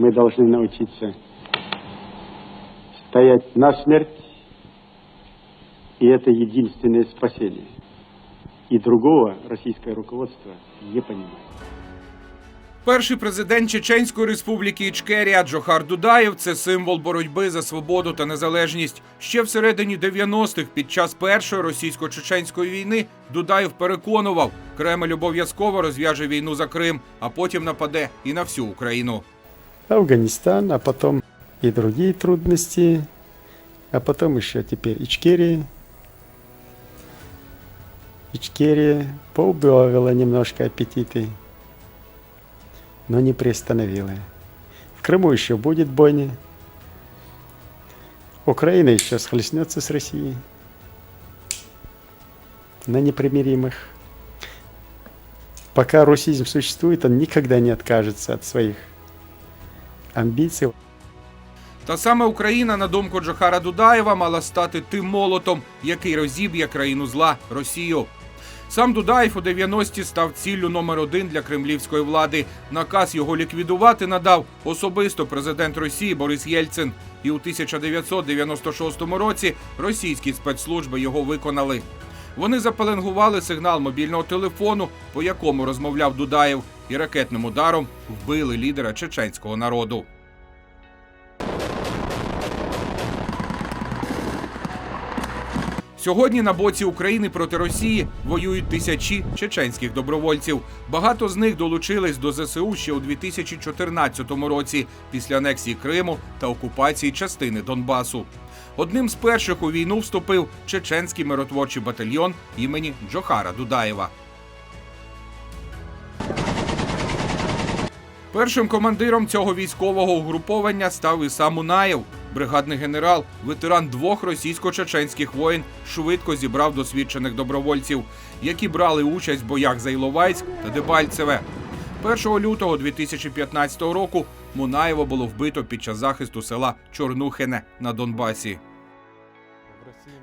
Мы должны научиться стоять на смерть, и это единственное спасение. И другого российское руководство не понимает. Перший президент Чеченської республіки Ічкерія Джохар Дудаєв це символ боротьби за свободу та незалежність. Ще всередині 90-х, під час першої російсько-чеченської війни, Дудаєв переконував, Кремль обов'язково розв'яже війну за Крим, а потім нападе і на всю Україну. Афганистан, а потом и другие трудности, а потом еще теперь Ичкерия. Ичкерия поубавила немножко аппетиты, но не приостановила. В Крыму еще будет бойня. Украина еще схлестнется с Россией на непримиримых. Пока русизм существует, он никогда не откажется от своих амбиций. Та саме Україна, на думку Джохара Дудаєва, мала стати тим молотом, який розіб'є країну зла Росію. Сам Дудаєв у 90-ті став ціллю номер один для кремлівської влади. Наказ його ліквідувати надав особисто президент Росії Борис Єльцин. І у 1996 році російські спецслужби його виконали. Вони запеленгували сигнал мобільного телефону, по якому розмовляв Дудаєв, і ракетним ударом вбили лідера чеченського народу. Сьогодні на боці України проти Росії воюють тисячі чеченських добровольців. Багато з них долучились до ЗСУ ще у 2014 році після анексії Криму та окупації частини Донбасу. Одним з перших у війну вступив чеченський миротворчий батальйон імені Джохара Дудаєва. Першим командиром цього військового угруповання став Іса Мунаєв. Бригадний генерал, ветеран двох російсько-чеченських воєн, швидко зібрав досвідчених добровольців, які брали участь в боях за Іловайськ та Дебальцеве. 1 лютого 2015 року Мунаєва було вбито під час захисту села Чорнухине на Донбасі.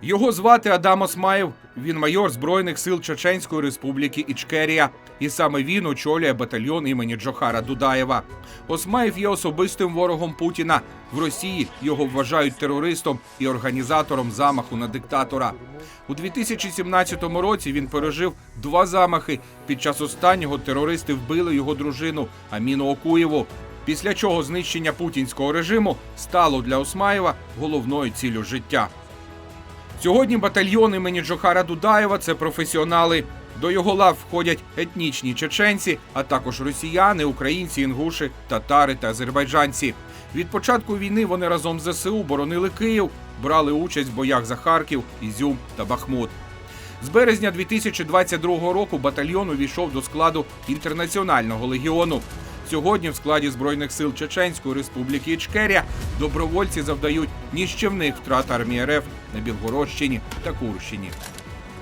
Його звати Адам Осмаєв. Він майор Збройних сил Чеченської Республіки Ічкерія. І саме він очолює батальйон імені Джохара Дудаєва. Осмаєв є особистим ворогом Путіна. В Росії його вважають терористом і організатором замаху на диктатора. У 2017 році він пережив два замахи. Під час останнього терористи вбили його дружину Аміну Окуєву. Після чого знищення путінського режиму стало для Осмаєва головною ціллю життя. Сьогодні батальйон імені Джохара Дудаєва це професіонали. До його лав входять етнічні чеченці, а також росіяни, українці, інгуші, татари та азербайджанці. Від початку війни вони разом з ЗСУ боронили Київ, брали участь в боях за Харків, Ізюм та Бахмут. З березня 2022 року батальйон увійшов до складу інтернаціонального легіону. Сьогодні в складі збройних сил Чеченської Республіки Ічкерія добровольці завдають ніщівних втрат армії РФ на Білгородщині та Курщині.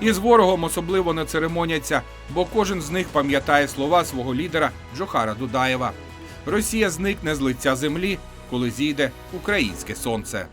І з ворогом особливо не церемоняться, бо кожен з них пам'ятає слова свого лідера Джохара Дудаєва. Росія зникне з лиця землі, коли зійде українське сонце.